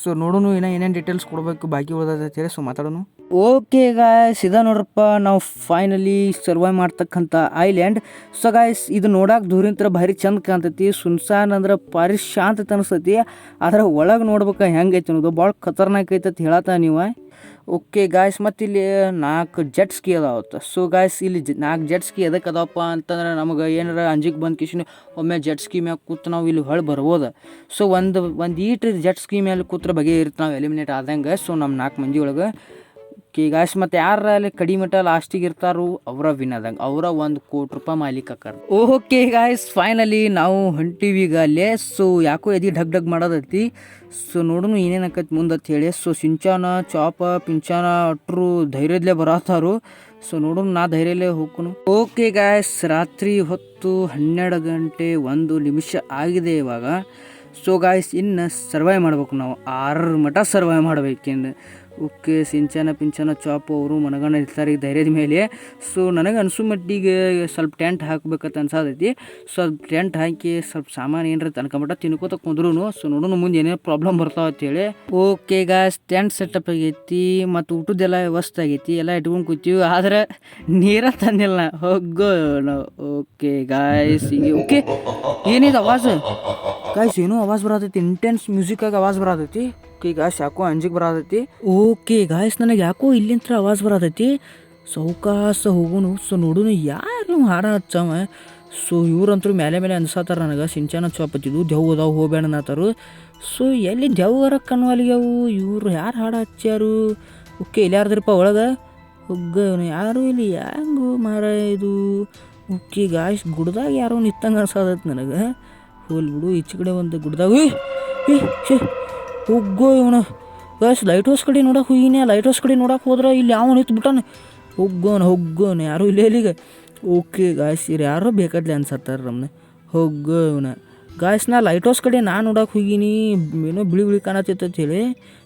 ಸೊ ನೋಡೋನು ಇನ್ನೂ ಏನೇನು ಡೀಟೇಲ್ಸ್ ಕೊಡಬೇಕು, ಬಾಕಿ ಉಳ್ದದ ಅಂತ ಹೇಳಿ ಸೊ ಮಾತಾಡೋನು. ಓಕೆ ಗಾಯ್ಸ್ ಇದ ನೋಡ್ರಪ್ಪ, ನಾವು ಫೈನಲಿ ಸರ್ವೈವ್ ಮಾಡ್ತಕ್ಕಂಥ ಐಲ್ಯಾಂಡ್ ಸೊ ಗಾಯ್ಸ್ ಇದು ನೋಡಕ್ಕೆ ದೂರಿಂತರ ಭಾರಿ ಚಂದ ಕಾಣ್ತೈತಿ. ಸುನ್ಸಾನ್ ಅಂದ್ರೆ ಭಾರಿ ಶಾಂತತೆ ಅನಿಸ್ತೈತಿ ಆದ್ರೆ ಒಳಗೆ ನೋಡ್ಬೇಕು ಹೆಂಗೈತಿ ಅನ್ನೋದು ಭಾಳ ಖತರ್ನಾಕ್ ಐತೆ ಅಂತ ಹೇಳತ್ತ ನೀವು. ಓಕೆ ಗಾಯ್ಸ್ ಮತ್ತು ಇಲ್ಲಿ ನಾಲ್ಕು ಜೆಟ್ ಸ್ಕಿ ಅದಾವತ್ತು ಸೊ ಗಾಯ್ಸ್ ಇಲ್ಲಿ ನಾಲ್ಕು ಜೆಟ್ ಸ್ಕಿ ಎದಕ್ಕೆ ಅದಾವಪ್ಪ ಅಂತಂದ್ರೆ ನಮಗೆ ಏನಾರ ಅಂಜಿಗೆ ಬಂದು ಕಿಶನ್, ಒಮ್ಮೆ ಜೆಟ್ ಸ್ಕಿ ಮ್ಯಾಗ ಕೂತು ನಾವು ಇಲ್ಲಿ ಹೊಳೆ ಬರ್ಬೋದು. ಸೊ ಒಂದು ಒಂದು ಈಟ್ರಿ ಜೆಟ್ ಸ್ಕಿ ಮೇಲೆ ಕೂತ್ರೆ ಬಗೆ ನಾವು ಎಲಿಮಿನೇಟ್ ಆದಂಗೆ. ಸೊ ನಮ್ಮ ನಾಲ್ಕು ಮಂದಿ ಒಳಗೆ ಓಕೆ ಗಾಯ್ಸ್ ಮತ್ತು ಯಾರ ಅಲ್ಲಿ ಕಡಿಮೆ ಮಟ್ಟ ಲಾಸ್ಟಿಗೆ ಇರ್ತಾರೋ ಅವರ ವಿನ್ ಆದಂಗೆ ಅವರ ಒಂದು ಕೋಟಿ ರೂಪಾಯಿ ಮಾಲೀಕ ಕರ್ ಓಕೆ ಗಾಯ್ಸ್ ಫೈನಲಿ ನಾವು ಹೊಂಟಿವಿ ಈಗ ಅಲ್ಲೇ. ಸೊ ಯಾಕೋ ಎದಿ ಢಗ್ ಢಗ್ ಮಾಡೋದೈತಿ. ಸೊ ನೋಡೋನು ಏನೇನು ಆಕೈತಿ ಮುಂದೆ ಅಂತ ಹೇಳಿ. ಸೊ ಸಿಂಚಾನ, ಚಾಪ, ಪಿಂಚಾನ, ಅಟ್ರು ಧೈರ್ಯದಲ್ಲೇ ಬರತ್ತಾರು ಸೊ ನೋಡೋಣ ನಾ ಧೈರ್ಯಲ್ಲೇ ಹೋಗ್ಕೊನು ಓಕೆ ಗಾಯ್ಸ್ ರಾತ್ರಿ ಹೊತ್ತು ಹನ್ನೆರಡು ಗಂಟೆ ಒಂದು ನಿಮಿಷ ಆಗಿದೆ ಇವಾಗ. ಸೊ ಗಾಯ್ಸ್ ಇನ್ನು ಸರ್ವೈವ್ ಮಾಡ್ಬೇಕು ನಾವು. ಆರರ ಮಟ್ಟ ಸರ್ವೈವ್ ಮಾಡ್ಬೇಕೆಂದು. ಓಕೆ ಸಿಂಚನ, ಪಿಂಚನ, ಚಾಪ್ ಅವರು ಮನಗಂಡ ಇರ್ತಾರೆ ಈ ಧೈರ್ಯದ ಮೇಲೆ. ಸೊ ನನಗೆ ಅನಿಸೋ ಮಟ್ಟಿಗೆ ಸ್ವಲ್ಪ ಟೆಂಟ್ ಹಾಕ್ಬೇಕಂತ ಅನ್ಸಾದೈತಿ ಸ್ವಲ್ಪ ಟೆಂಟ್ ಹಾಕಿ ಸ್ವಲ್ಪ ಸಾಮಾನು ಏನಾರ ತನ್ಕೊಂಬಿಟ್ಟ ತಿನ್ಕೋತ ಕುಂದ್ರು ಸೊ ನೋಡೋಣ ಮುಂದೆ ಏನೇನು ಪ್ರಾಬ್ಲಮ್ ಬರ್ತಾವ ಅಂತೇಳಿ. ಓಕೆ ಗಾಸ್ ಟೆಂಟ್ ಸೆಟಪ್ ಆಗೈತಿ ಮತ್ತು ಊಟದ್ದೆಲ್ಲ ವ್ಯವಸ್ಥೆ ಆಗೈತಿ. ಎಲ್ಲ ಇಟ್ಕೊಂಡು ಕೂತೀವಿ. ಆದ್ರೆ ನೀರ ತಂದಿಲ್ಲ. ಹೋಗೋ ಓಕೆ ಗಾಯ್ಸ್ ಓಕೆ ಏನಿದೆ ಅವಾಜ್? ಗಾಯ್ಸ್ ಏನೋ ಅವಾಜ್ ಬರತೈತಿ ಇಂಟೆನ್ಸ್ ಮ್ಯೂಸಿಕ್ ಆಗಿ ಅವಾಜ್ ಬರತೈತಿ. ಓಕೆ ಗಾಯ್ಸ್ ಯಾಕೋ ಅಂಜಿಗೆ ಬರತೈತಿ. ಓಕೆ ಗಾಯ್ಸ್ ನನಗೆ ಯಾಕೋ ಇಲ್ಲಿಂತ್ರ ಅವಾಜ್ ಬರತೈತಿ. ಸೌಕಾಸ ಹೋಗುನು, ಸೊ ನೋಡುನು ಯಾರು ಹಾಡ ಹಚ್ಚವ. ಸೊ ಇವ್ರಂತೂ ಮೇಲೆ ಮೇಲೆ ಅನ್ಸತ್ತಾರ ನನಗೆ, ಸಿಂಚನ ಚೊಪ್ಪತ್ತಿದ್ದು ದೆವ್ ಅದಾವ ಹೋಗ್ಬೇಡ ಅನ್ನತ್ತಾರು ಸೊ ಎಲ್ಲಿ ದೆವ್ವರ ಕಣ್ವಾಲಿಗ್ಯಾವು ಇವ್ರು ಯಾರು ಹಾಡ ಹಚ್ಚ್ಯಾರು? ಓಕೆ ಇಲ್ಲಿ ಯಾರ್ದ್ರಪ್ಪ ಒಳಗೆ? ಇವ್ನು ಯಾರು? ಇಲ್ಲಿ ಹೆಂಗು ಮಾರ ಇದು ಓಕೆ ಗಾಯ್ಸ್ ಗುಡ್ದಾಗ ಯಾರೋ ನಿತ್ತಂಗೆ ಅನ್ಸದತ್ ನನಗೆ. ಹೋಲ್ ಬಿಡು, ಈಚೆ ಕಡೆ ಒಂದು ಗುಡ್ದಾಗ ಏ ಹೋಗೋ ಇವನು. ಗಾಯ್ಸ್ ಲೈಟ್ ಹೌಸ್ ಕಡೆ ನೋಡಕ್ಕೆ ಹೋಗಿನಿ ಲೈಟ್ ಹೌಸ್ ಕಡೆ ನೋಡಕ್ಕೆ ಹೋದ್ರೆ ಇಲ್ಲಿ ಯಾವ ನಿಂತು ಬಿಟ್ಟಾನೆ. ಹೋಗೋನು ಹೋಗೋನು, ಯಾರು ಇಲ್ಲೇ ಇಲ್ಲಿಗೆ. ಓಕೆ ಗಾಯ್ಸ್ ಇರ ಯಾರೋ ಬೇಕಾದ್ಲೆ ಅನ್ಸತ್ತಾರೆ ನಮ್ಮನೆ ಹೋಗೋ ಇವನ. ಗಾಯ್ಸ್ ನಾ ಲೈಟ್ ಹೌಸ್ ಕಡೆ ನಾನು ನೋಡಕ್ಕೆ ಹೋಗಿನಿ, ಏನೋ ಬಿಳಿ ಬಿಳಿ ಕಾಣತ್ತಿತ್ತು ಅಂತ ಹೇಳಿ.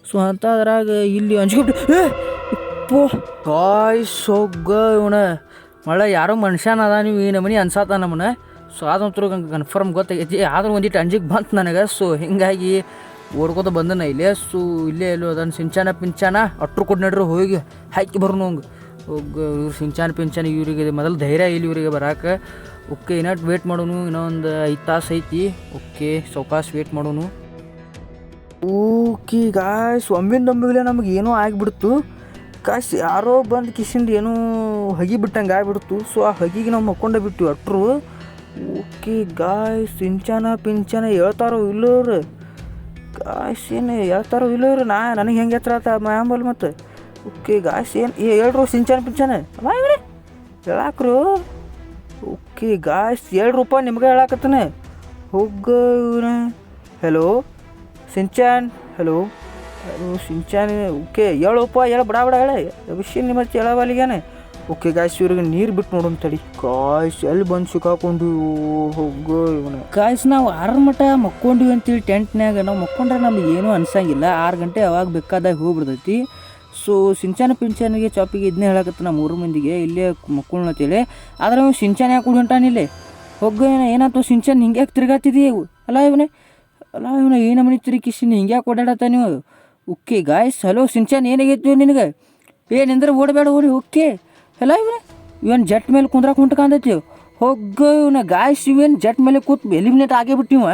ಸೊ ಅದ್ರಾಗ ಇಲ್ಲಿ ಅಂಜ್ಕೊಬಿಟ್ಟು, ಏ ಪೋ ಗಾಯ್ಸ್ ಹೋಗೋ ಇವನ. ಮಳೆ ಯಾರೋ ಮನುಷ್ಯನ ಅದ ನೀವು ಈ ನಮನಿ ಅನ್ಸಾತ ನಮ್ಮನ್ನ. ಸೊ ಅದಂತೂ ಕನ್ಫರ್ಮ್ ಗೊತ್ತಾಗೈತಿ. ಆದರೂ ಒಂದಿಟ್ಟು ಅಂಜಿಗೆ ಬಂತು ನನಗೆ. ಸೊ ಹಿಂಗಾಗಿ ಓಡ್ಕೋತ ಬಂದನ ಇಲ್ಲೇ. ಸೊ ಇಲ್ಲೇ ಎಲ್ಲೋ ಅದನ್ನು ಸಿಂಚಾನ ಪಿಂಚಾನ. ಅಟ್ರು ಕೊಟ್ಟು ನಡ್ರಿ ಹೋಗಿ ಹಾಕಿ ಬರ್ನು ಹಂಗೆ. ಇವ್ರು ಸಿಂಚಾನ ಪಿಂಚಾನ ಇವ್ರಿಗೆ ಮೊದಲು ಧೈರ್ಯ ಇಲ್ಲಿ ಇವರಿಗೆ ಬರೋಕೆ. ಓಕೆ ಇನ್ನಟ್ ವೇಟ್ ಮಾಡೋನು. ಇನ್ನೊಂದು ಐದು ತಾಸು ಐತಿ. ಓಕೆ, ಸೌಕಾಸ್ ವೇಟ್ ಮಾಡೋನು. ಓಕೆ ಗಾಯ್ಸ್ ಒಮ್ಮಿಗ್ಲೆ ನಮಗೆ ಏನೋ ಆಗಿಬಿಡ್ತು. ಕಾಶ್ ಯಾರೋ ಬಂದು ಕಿಶಿಂದ ಏನೋ ಹಗಿ ಬಿಟ್ಟಂಗೆ ಆಗಿಬಿಡ್ತು. ಸೊ ಆ ಹಗಿಗೆ ನಾವು ಮಕ್ಕೊಂಡೇ ಬಿಟ್ಟು ಅಟ್ರು. ಓಕೆ ಗಾಯ್ ಸಿಂಚನ ಪಿಂಚನ ಹೇಳ್ತಾರೋ ಇಲ್ಲೋರು? ಗಾಯ್ಸ್ ಏನು ಹೇಳ್ತಾರೋ ಇಲ್ಲೋರು? ನಾ, ನನಗೆ ಹೆಂಗೆ ಎತ್ತರ ಆತ ಮ್ಯಾಂಬಲ್ ಮತ್ತು? ಓಕೆ ಗಾಯ್ಸ್ ಏನು ಏ, ಹೇಳ್ರು ಸಿಂಚನ ಪಿಂಚನ? ಇವ್ರೆ, ಹೇಳಾಕ್ರು? ಓಕೆ ಗಾಯ್ಸ್ ಏಳು ರೂಪಾಯಿ ನಿಮ್ಗೆ ಹೇಳಾಕತ್ತಾನೆ. ಹೋಗ ಹಲೋ ಸಿಂಚಾನ್ ಹೆಲೋ ಹಲೋ ಸಿಂಚಾನ್, ಓಕೆ ರೂಪಾಯಿ ಹೇಳ, ಬಡ ಬಡ ಹೇಳ. ವಿಷಯ ನಿಮ್ಮ ಹೇಳವಲ್ಲಿಗೇನೆ ಓಕೆ ಗಾಯ್ಸ್ ಇವ್ರಿಗೆ ನೀರು ಬಿಟ್ಟು ನೋಡೋಣ ತಡಿ ಗಾಯ್ಸ್ ಎಲ್ಲಿ ಬಂದು ಸಿಕ್ಕಾಕೊಂಡು ಹೋಗೋ ಇವನು. ಗಾಯ್ಸ್ ನಾವು ಆರು ಮಟ ಮಕ್ಕೊಂಡಿವಿ ಅಂತೇಳಿ ಟೆಂಟ್ನ್ಯಾಗ ನಾವು ಮಕ್ಕೊಂಡ್ರೆ ನಮ್ಗೆ ಏನೂ ಅನ್ಸಂಗಿಲ್ಲ. ಆರು ಗಂಟೆ ಯಾವಾಗ ಬೇಕಾದಾಗ ಹೋಗ್ಬಿಡ್ತೈತಿ. ಸೊ ಸಿಂಚಾನ ಪಿಂಚಾನಿಗೆ ಚಾಪಿಗೆ ಇದನ್ನೇ ಹೇಳಕತ್ತ ನಮ್ಮ ಮೂರು ಮಂದಿಗೆ. ಇಲ್ಲೇ ಮಕ್ಕೊಳ್ಳ ಅಂತೇಳಿ. ಆದ್ರೆ ಅವ್ನು ಸಿಂಚಾನ ಯಾಕೆ ಹೊಂಟಾನಿಲ್ಲೇ ಹೋಗ ಏನಾಯ್ತು ಸಿಂಚಾನ್? ಹಿಂಗೆ ಯಾಕೆ ತಿರ್ಗಾತಿದಿ? ಅಲ್ಲ ಇವನೇ. ಅಲ್ಲ ಇವನ ಏನು ಮನೆ ತಿರುಗಿಸಿನ ಹಿಂಗೆ ಯಾಕೆ ಓಡಾಡತ್ತ ನೀವು ಓಕೆ ಗಾಯ್ಸ್ ಹಲೋ ಸಿಂಚಾನ್. ಏನಾಗೈತಿ ನಿನಗೆ? ಏನಂದ್ರೆ ಓಡಬೇಡ ಓಡಿ, ಓಕೆ? ಅಲ್ಲ ಇವನ? ಇವನ್ ಜಟ್ ಮೇಲೆ ಕುಂದ್ರಾಕ ಹೊಂಟ್ಕಂದೈತಿ ಹೋಗೋ ಇವನ ಗಾಯ್ಸ್ ಇವೇನು ಜಟ್ ಮೇಲೆ ಕೂತ್ ಎಲಿಮಿನೇಟ್ ಆಗೇ ಬಿಟ್ಟಿವ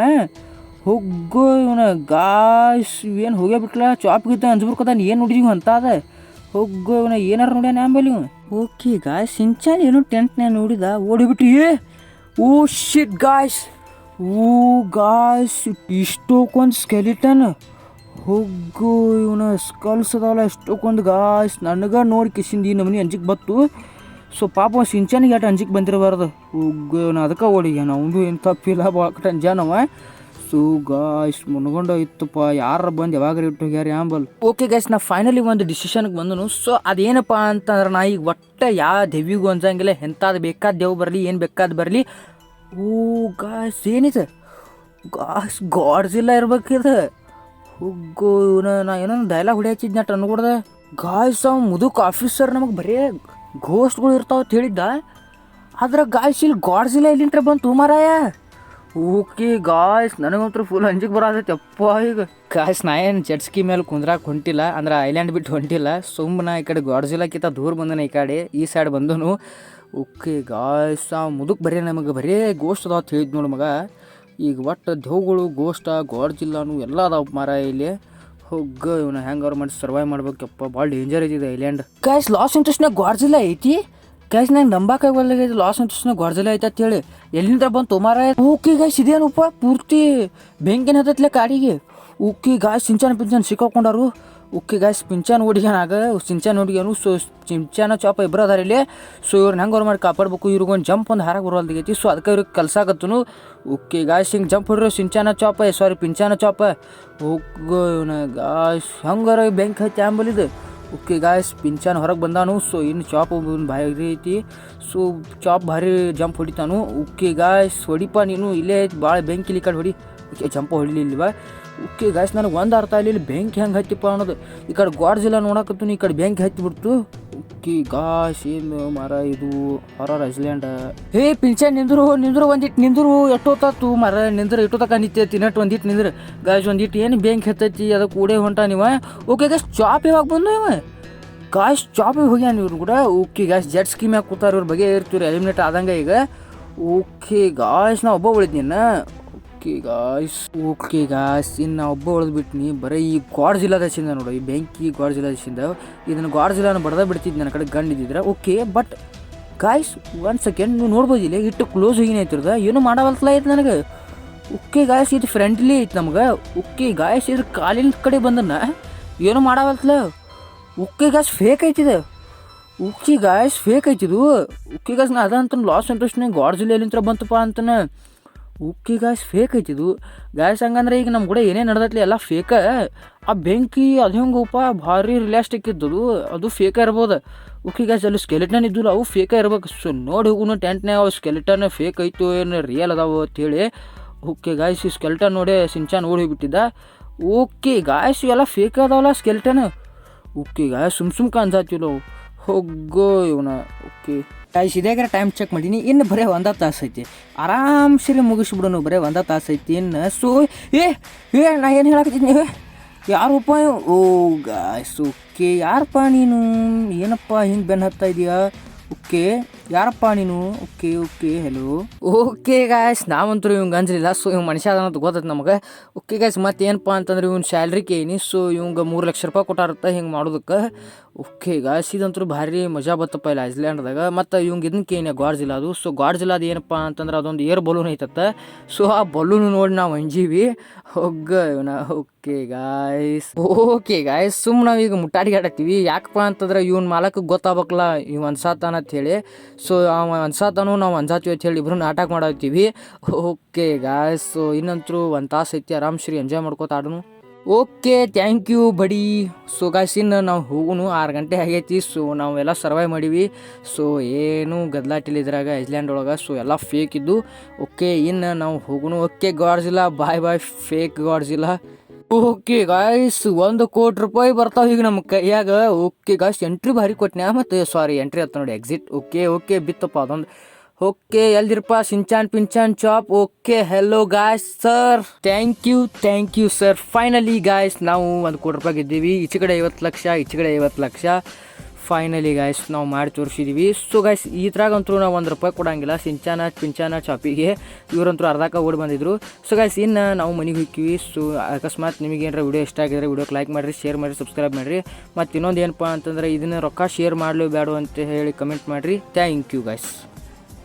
ಹೋಗೋ ಇವನ ಗಾಯ್ಸ್ ಇವೇನು ಹೋಗೇ ಬಿಟ್ಲ ಚಾಪ್ ಗೀತ ಅಂಜ್ಬಿಡ್ಕೊತಾನ ಏನು ನೋಡಿದೀವಿ ಅಂತ ಅದ? ಹೋಗೋ ಇವನ ಏನಾರ ನೋಡ್ಯಾನ ಆಮೇಲೆ ಇವ ಓಕೆ ಗಾಯ್ಸ್ ಸಿಂಚಾನ್ ಏನು ಟೆಂಟ್ನ್ಯಾಗ ನೋಡಿದ, ಓಡಿಬಿಟ್ಟು. ಏ, oh shit guys. Oh guys ಇಷ್ಟಕ್ಕೊಂದು ಸ್ಕೆಲಿಟನ್ ಹೋಗು, ಇವನ ಸ್ಕಲ್ಸ್ ಅದಾವಲ್ಲ ಎಷ್ಟಕ್ಕೊಂದು ಗಾಯ್ಸ್ ನನಗೆ ನೋಡಿ ಕಿಸಿಂದ ಈ ನಮನಿ ಅಂಜಿಗೆ ಬತ್ತು. ಸೊ ಪಾಪ ಸಿಂಚನಿಗೆ ಆಟ ಅಂಜಿಗೆ ಬಂದಿರಬಾರ್ದು. ಹುಗ್ಗು ಇವನ ಅದಕ್ಕೆ ಓಡಿಗೆ ನಾವು ಏನು ತಪ್ಪಿಲ್ಲ ಬಾಕಟ್ ಅಂಜಾನವ ಸೊ ಗಾಯ್ಸ್ ಮುನ್ಗೊಂಡು ಇತ್ತಪ್ಪ ಯಾರ ಬಂದು ಯಾವಾಗ ಇಟ್ಟು ಹೋಗ್ಯಾರ ಆಂಬಲ್ ಓಕೆ ಗಾಯ್ಸ್ ನಾ ಫೈನಲಿ ಒಂದು ಡಿಸಿಷನ್ಗೆ ಬಂದನು. ಸೊ ಅದೇನಪ್ಪ ಅಂತಂದ್ರೆ ನಾ ಈಗ ಒಟ್ಟು ಯಾವ ದೆವ್ವಿಗೂ ಅಂಜಂಗಿಲ್ಲ ಎಂಥದ್ದು ಬೇಕಾದ ದೇವ್ ಬರಲಿ, ಏನು ಬೇಕಾದ ಬರಲಿ. ಓ ಗಾಯ್ಸ್ ಏನಿದೆ? ಗಾಸ್ ಗಾಡ್ಸಿಲ್ಲ ಇರ್ಬೇಕಿದೆ. ಹುಗ್ಗು, ಇವನ ನಾ ಏನೋ ಡೈಲಾಗ್ ಹೊಡಿ ಹಚ್ಚಿದ್ನ ಗಾಯ್ಸ್ ಅವ್ ಮುದುಕ್ ಆಫೀಸರ್ ನಮಗೆ ಬರೀ ಘೋಸ್ಟ್ಗಳು ಇರ್ತಾವ ಅಂತ ಹೇಳಿದ್ದ. ಆದ್ರೆ ಗಾಯ್ಸ್ ಇಲ್ಲಿ ಗಾಡ್ಸಿಲ್ಲ ಇಲ್ಲಿಂತ್ರ ಬಂತು ಮಾರಾಯ? ಓಕೆ ಗಾಯ್ಸ್ ನನಗಂತೂ ಫುಲ್ ಅಂಜಿಗೆ ಬರತೈತಿ ಅಪ್ಪ ಈಗ. ಗಾಯ್ಸ್ ನಾ ಏನು ಜಡ್ಸ್ಕಿ ಮೇಲೆ ಕುಂದ್ರಾಕ್ ಹೊಂಟಿಲ್ಲ, ಅಂದ್ರೆ ಐಲ್ಯಾಂಡ್ ಬಿಟ್ಟು ಹೊಂಟಿಲ್ಲ. ಸುಮ್ಮನೆ ಈ ಕಡೆ ಗಾಡ್ಸಿಲ್ಲಕ್ಕಿಂತ ದೂರ ಬಂದನ ಈ ಕಡೆ, ಈ ಸೈಡ್ ಬಂದನು. ಓಕೆ ಗಾಯ್ಸ್ ಆ ಮುದುಕ್ ಬರೀ ನಮಗೆ ಬರೀ ಗೋಸ್ಟ್ ಅದಾವ ಅಂತ ಹೇಳಿದ್ ನೋಡಿ ಮಗ. ಈಗ ಒಟ್ಟು ದೇವ್ಗಳು ಗೋಷ್ಟ ಗಾಡ್ಜಿಲ್ಲಾನು ಎಲ್ಲ ಅದಾವ ಮರ ಇಲ್ಲಿ. ಹೋಗ ಇವನ ಹೆಂಗಾರು ಮಾಡಿ ಸರ್ವೈವ್ ಮಾಡ್ಬೇಕಪ್ಪ. ಭಾಳ ಡೇಂಜರ್ ಇದೆ ಐಲ್ಯಾಂಡ್ ಕ್ಯಾಶ್ ಲಾಸ್ ಇಂಟ್ರೆಸ್ಟ್ನಾಗ ಗೋಡ್ಜಿಲ್ಲ ಐತಿ? ಕ್ಯಾಶ್ ನಂಗೆ ನಂಬಕ್ಕಾಗಲ್ಲ ಲಾಸ್ ಇಂಟ್ರೆಸ್ಟ್ನಾಗ ಗೋಡ್ಜಿಲ್ಲ ಐತೆ ಅಂತ ಹೇಳಿ. ಎಲ್ಲಿಂದ ಬಂತು ತುಮಾರ ಓಕೆ ಗಾಯ್ಸ್ ಇದೇನಪ್ಪ? ಪೂರ್ತಿ ಬೆಂಕಿನ ಹತ್ತತ್ಲೆ ಕಾಡಿಗೆ. ಉಕ್ಕಿ ಗಾಯ್ಸ್ ಸಿಂಚಾನ ಪಿಂಚನ್ ಸಿಕ್ಕಾಕೊಂಡಾರು. ಉಕ್ಕಿ ಗಾಯ್ಸ್ ಪಿಂಚಾನ್ ಹುಡುಗ್ಯಾನಾಗ ಸಿಂಚಾನ್ ಹುಡುಗ್ಯಾನು ಸೊ ಸಿಂಚಾನ ಚಾಪ ಇಬ್ಬರು ಅದಾರ ಇಲ್ಲಿ ಸೊ ಇವ್ರನ್ನ ಹೆಂಗೆ ಅವ್ರು ಮಾಡಿ ಕಾಪಾಡ್ಬೇಕು ಇವ್ರಿಗೊಂದು ಜಂಪ್ ಒಂದು ಹಾರಾಗ ಬರೋಲ್ದಾಗೈತಿ ಸೊ ಅದಕ್ಕೆ ಇವ್ರಿಗೆ ಕಲ್ಸಾಕತ್ತನು ಉಕ್ಕಿ ಗಾಯ್ಸ್ ಹಿಂಗೆ ಜಂಪ್ ಹೊಡ್ರು ಸಿಂಚಾನ ಚಾಪ ಸಾರಿ ಪಿಂಚಾನ ಚಾಪ ಹೋಗೋ ಇವನ ಗಾಯ್ಸ್ ಹೆಂಗಾರ ಬೆಂಕಿ ಹಚ್ಚಿ ಆಂಬಲಿದು ಓಕೆ ಗಾಯ್ಸ್ ಪಿಂಚಾನ್ ಹೊರಗೆ ಬಂದಾನು ಸೊ ಇನ್ನು ಚಾಪ್ ಭಾರಿ ಐತಿ ಸೊ ಚಾಪ್ ಭಾರಿ ಜಂಪ್ ಹೊಡಿತಾನು ಓಕೆ ಗಾಯ್ಸ್ ಹೊಡಿಪ ನೀನು ಇಲ್ಲೇ ಐತಿ ಭಾಳ ಬೆಂಕಿಲಿ ಈ ಕಡೆ ಹೊಡಿ ಓಕೆ ಜಂಪ್ ಹೊಡಿಲಿಲ್ವ ಓಕೆ ಗಾಯ್ಸ್ ನನಗೆ ಒಂದು ಅರ್ಥ ಆಗಲಿಲ್ಲ. ಬೆಂಕಿ ಹೆಂಗೆ ಹತ್ತಿಪ್ಪ ಅನ್ನೋದು. ಈ ಕಡೆ ಗಾಡ್ಜಿಲ್ಲ ನೋಡಕತ್ತೀನಿ, ಈ ಕಡೆ ಬೆಂಕಿ ಹತ್ತಿಬಿಡ್ತು. ಓಕೆ ಗಾಶ್ ಏನು ಮರ ಇದು? ಹೊರ ಐಸ್ಲ್ಯಾಂಡ್ ಹೇ, ಪಿಂಚೆ, ನಿಂದ್ರು ನಿಂದ್ರು ಒಂದಿಟ್ಟು ನಿಂದ್ರು ಎಷ್ಟೊತ್ತಾತು ಮರ? ನಿಂದ್ರು ಇಟ್ಟೋತಕ ನಿಂತೈತಿ ತಿನ್ನಟ್ಟು ಒಂದಿಟ್ಟು ನಿಂದ್ರ. ಗಾಯ್ಸ್ ಒಂದಿಟ್ಟು ಏನು ಬೆಂಕಿ ಹತ್ತೈತಿ ಅದಕ್ಕೆ ಕೂಡೇ ಹೊಂಟ ನೀವ ಓಕೆ ಗಾಯ್ಸ್ ಚಾಪ್ ಯಾವಾಗ ಬಂದು ಇವ? ಗಾಯ್ಸ್ ಚಾಪಿಗೆ ಹೋಗ್ಯಾನ ಇವ್ರು ಕೂಡ? ಓಕೆ ಗಾಯ್ಸ್ ಜೆಟ್ ಸ್ಕೀಮ್ಯಾಗ ಕೂತಾರ ಇವ್ರ ಬಗ್ಗೆ ಇರ್ತೀವ್ರಿ ಎಲಿಮಿನೇಟ್ ಆದಂಗೆ ಈಗ. ಓಕೆ ಗಾಯ್ಸ್ ನಾ ಒಬ್ಬ ಉಳಿದ್ನಿನ್ನ ಓಕೆ ಗಾಯ್ಸ್ ಓಕೆ ಗಾಯ್ಸ್ ಇನ್ನು ಒಬ್ಬ ಒಬ್ಬ ಉಳಿದ್ಬಿಟ್ನಿ ಬರೀ ಈ ಗಾಡ್ ಜಿಲ್ಲಾ ದಶಿಂದ ನೋಡು, ಈ ಬೆಂಕಿ ಗಾಡ್ ಜಿಲ್ಲಾ ದಶಿಂದ ಇದನ್ನು ಗಾಡ್ ಜಿಲ್ಲಾನ ಬಡ್ದ ಬಿಡ್ತಿದ್ದು ನನ್ನ ಕಡೆ ಗಂಡಿದ್ದಿದ್ರೆ okay but guys one second ನೀವು ನೋಡ್ಬೋದು ಇಲ್ಲಿ, ಇಟ್ಟು ಕ್ಲೋಸ್ ಹೋಗಿನ ಐತಿರ್ದ ಏನು ಮಾಡವಲ್ತಲ ಐತೆ ನನಗೆ. ಓಕೆ ಗಾಯ್ಸ್ ಇದು ಫ್ರೆಂಡ್ಲಿ ಐತೆ ನಮ್ಗೆ. ಓಕೆ ಗಾಯ್ಸ್ ಇದ್ರ ಕಾಲಿನ ಕಡೆ ಬಂದನ. ಏನು ಮಾಡವಲ್ತಲ. ಓಕೆ ಗಾಯ್ಸ್ ಫೇಕ್ ಐತಿದ ಉಕ್ಕಿ ಗಾಯ್ಸ್ ಫೇಕ್ ಐತಿದು ಉಕ್ಕಿ ಗಾಯ್ಸ್ ನಾ ಅದಂತ ಲಾಸ್ ಇಂಟ್ರೆಸ್ಟ್ ಗಾಡ್ ಜಿಲ್ಲೆಯಲ್ಲಿಂತ್ರ ಬಂತಪ್ಪ ಅಂತಾನೆ. ಉಕ್ಕಿ ಗಾಯ್ಸ್ ಫೇಕ್ ಐತಿದು ಗಾಯ್ಸ್ ಹಂಗಂದ್ರೆ ಈಗ ನಮ್ಮ ಕೂಡ ಏನೇ ನಡೆದತ್ಲಿ ಎಲ್ಲ ಫೇಕ ಆ ಬೆಂಕಿ, ಅದು ಹೆಂಗಪ್ಪ ಭಾರಿ ರಿಲ್ಯಾಸ್ಟಿಕ್ ಇದ್ದದು ಅದು. ಫೇಕ ಇರ್ಬೋದು. ಉಕ್ಕಿ ಗಾಯ್ಸ್ ಅಲ್ಲಿ ಸ್ಕೆಲೆಟನ್ ಇದ್ದು ಅವು ಫೇಕ ಇರ್ಬೇಕು. ಸೊ ನೋಡಿ ಹೋಗುನು ಟೆಂಟ್ನಾಗ ಅವು ಸ್ಕೆಲೆಟನ್ ಫೇಕ್ ಐತು ಏನು ರಿಯಲ್ ಅದಾವು ಅಂತೇಳಿ ಓಕೆ ಗಾಯ್ಸ್ ಈ ಸ್ಕೆಲ್ಟನ್ ನೋಡಿ ಸಿಂಚಾನ್ ಓಡಿ ಹೋಗ್ಬಿಟ್ಟಿದ್ದ. ಓಕೆ ಗಾಯ್ಸ್ ಇವೆಲ್ಲ ಫೇಕ್ ಅದಾವಲ್ಲ ಸ್ಕೆಲೆಟನ್ ಓಕೆ ಗಾಯ್ಸ್ ಸುಮ್ ಸುಮ್ ಕಾಣ್ಸಾತಿಲ್ಲ ಹೋಗೋ ಇವನ. ಓಕೆ ಇದೇಗಾರ ಟೈಮ್ ಚೆಕ್ ಮಾಡೀನಿ. ಇನ್ನು ಬರೇ ಒಂದ ತಾಸು ಐತಿ. ಆರಾಮ್ಸರಿ ಮುಗಿಸ್ಬಿಡೋನು, ಬರೇ ಒಂದ ತಾಸು ಐತಿ. ಇನ್ನು ಸೊ, ಏ ಏ, ನಾ ಏನು ಹೇಳಕತ್ತೀನಿ ಯಾರಪ್ಪ? ಓ ಗಾಯ್ಸ್ ಓಕೆ ಯಾರಪ್ಪ ನೀನು? ಏನಪ್ಪ, ಹಿಂಗೆ ಬೆನ್ನು ಹತ್ತಾ ಇದೀಯಾ? ಓಕೆ ಯಾರಪ್ಪ ನೀನು? Okay okay hello okay guys ನಾವಂತೂ ಇವಂಗೆ ಅಂಜಲಿಲ್ಲ ಸೊ ಇವ್ ಮನುಷ್ಯ ಅದ ಅಂತ ಗೊತ್ತೈತೆ ನಮಗೆ. ಓಕೆ ಗಾಯ್ಸ್ ಮತ್ತೆ ಏನಪ್ಪ ಅಂತಂದ್ರೆ ಇವ್ನ ಸ್ಯಾಲ್ರಿ ಕೇನಿ ಸೊ, ಇವಂಗೆ ಮೂರು ಲಕ್ಷ ರೂಪಾಯಿ ಕೊಟ್ಟಾರತ್ತ ಹಿಂಗೆ ಮಾಡೋದಕ್ಕೆ. ಓಕೆ ಗಾಯ್ಸ್ ಇದಂತೂ ಭಾರಿ ಮಜಾ ಬತ್ತಪ್ಪ ಇಲ್ಲ ಐಸ್ಲ್ಯಾಂಡ್ದಾಗ ಮತ್ತು ಇವಂಗೆ ಇದನ್ನ ಏನೇ ಗಾಡ್ ಜಿಲ್ಲಾ ಅದು. ಸೊ ಗಾಡ್ ಅದು ಏನಪ್ಪ ಅಂತಂದ್ರೆ ಅದೊಂದು ಏರ್ ಬಲೂನ್ ಐತತ್ತ. ಸೊ ಆ ಬಲೂನ್ ನೋಡಿ ನಾವು ಅಂಜೀವಿ. ಹೊಗ್ಗ ಇವನ. ಓಕೆ ಗಾಯ್ಸ್ ಓಕೆ ಗಾಯ್ಸ್ ಸುಮ್ಮನೆ ನಾವು ಈಗ ಮುಟ್ಟಾಡಿ ಆಡತ್ತೀವಿ. ಯಾಕಪ್ಪ ಅಂತಂದ್ರೆ ಇವ್ನ ಮಾಲಕ್ಕೆ ಗೊತ್ತಾಗಬೇಕಲ್ಲ ಇವ್ ಅನ್ಸಾತಾನ ಅಂತ ಹೇಳಿ. ಸೊ ಅವ ಅನ್ಸಾತಾನು, ನಾವು ಅನ್ಸಾತೀವಿ ಅಂತ ಹೇಳಿ ಇಬ್ರು ನಾಟಕ ಮಾಡತ್ತೀವಿ ಓಕೆ ಗಾಯ್ಸ್ ಸೊ ಇನ್ನಂತರೂ ಒಂದು ತಾಸು ಐತಿ. ಆರಾಮ್ಶ್ರೀ ಎಂಜಾಯ್ ಮಾಡ್ಕೋತ ಆಡೋನು. Okay thank you buddy so guys ಇನ್ನು ನಾವು ಹೋಗುನು. ಆರು ಗಂಟೆ ಆಗೈತಿ. ಸೊ ನಾವೆಲ್ಲ ಸರ್ವೈವ್ ಮಾಡೀವಿ. ಸೊ ಏನು ಇದ್ರಾಗ ಐಸ್ಲ್ಯಾಂಡ್ ಒಳಗೆ. ಸೊ ಎಲ್ಲ ಫೇಕ್ ಇದ್ದು. ಓಕೆ ಇನ್ನು ನಾವು ಹೋಗುನು. Okay Godzilla bye bye fake Godzilla okay guys ಒಂದು ಕೋಟಿ ರೂಪಾಯಿ ಬರ್ತಾವೆ ಈಗ ನಮ್ಮ ಕೈಯಾಗ. ಓಕೆ ಗಾಯ್ಸ್ ಎಂಟ್ರಿ ಭಾರಿ ಕೊಟ್ಟನ್ಯಾ ಮತ್ತು ಸಾರಿ ಎಂಟ್ರಿ ಆಯ್ತು ನೋಡಿ ಎಕ್ಸಿಟ್ ಓಕೆ ಓಕೆ ಬಿತ್ತಪ್ಪ, ಅದೊಂದು ಓಕೆ ಎಲ್ದಿರಪ್ಪ ಸಿಂಚಾನ್ ಪಿಂಚಾನ್ Chop okay hello guys sir thank you thank you sir finally guys ನಾವು ಒಂದು ಕೋಟಿ ರೂಪಾಯಿ ಗೆದ್ದೀವಿ. ಈಚೆ ಕಡೆ ಐವತ್ತು ಲಕ್ಷ, ಈಚೆ ಕಡೆ ಐವತ್ತು ಲಕ್ಷ. ಫೈನಲಿ ಗಾಯ್ಸ್ ನಾವು ಮಾಡಿ ತೋರಿಸಿದ್ದೀವಿ ಸೊ ಗಾಯ್ಸ್ ಇದ್ರಾಗಂತೂ ನಾವು ಒಂದು ರೂಪಾಯಿ ಕೊಡಂಗಿಲ್ಲ. ಸಿಂಚಾನ ಪಿಂಚಾನ ಚಾಪಿಗೆ ಇವರಂತೂ ಅರ್ಧಕ್ಕೆ ಓಡಿ ಬಂದಿದ್ರು. ಸೊ ಗಾಯ್ಸ್ ಇನ್ನು ನಾವು ಮನೆಗೆ ಹೋಗ್ತೀವಿ. ಸೊ ಅಕಸ್ಮಾತ್ ನಿಮಗೆ ಏನಾರ ವಿಡಿಯೋ ಇಷ್ಟ ಆಗಿದ್ರೆ ವಿಡಿಯೋಕ್ಕೆ ಲೈಕ್ ಮಾಡಿರಿ ಶೇರ್ ಮಾಡಿರಿ ಸಬ್ಸ್ಕ್ರೈಬ್ ಮಾಡಿರಿ. ಮತ್ತು ಇನ್ನೊಂದು ಏನಪ್ಪ ಅಂತಂದ್ರೆ ಇದನ್ನು ರೊಕ್ಕ ಶೇರ್ ಮಾಡಲು ಬೇಡ ಅಂತ ಹೇಳಿ ಕಮೆಂಟ್ ಮಾಡಿರಿ. Thank you guys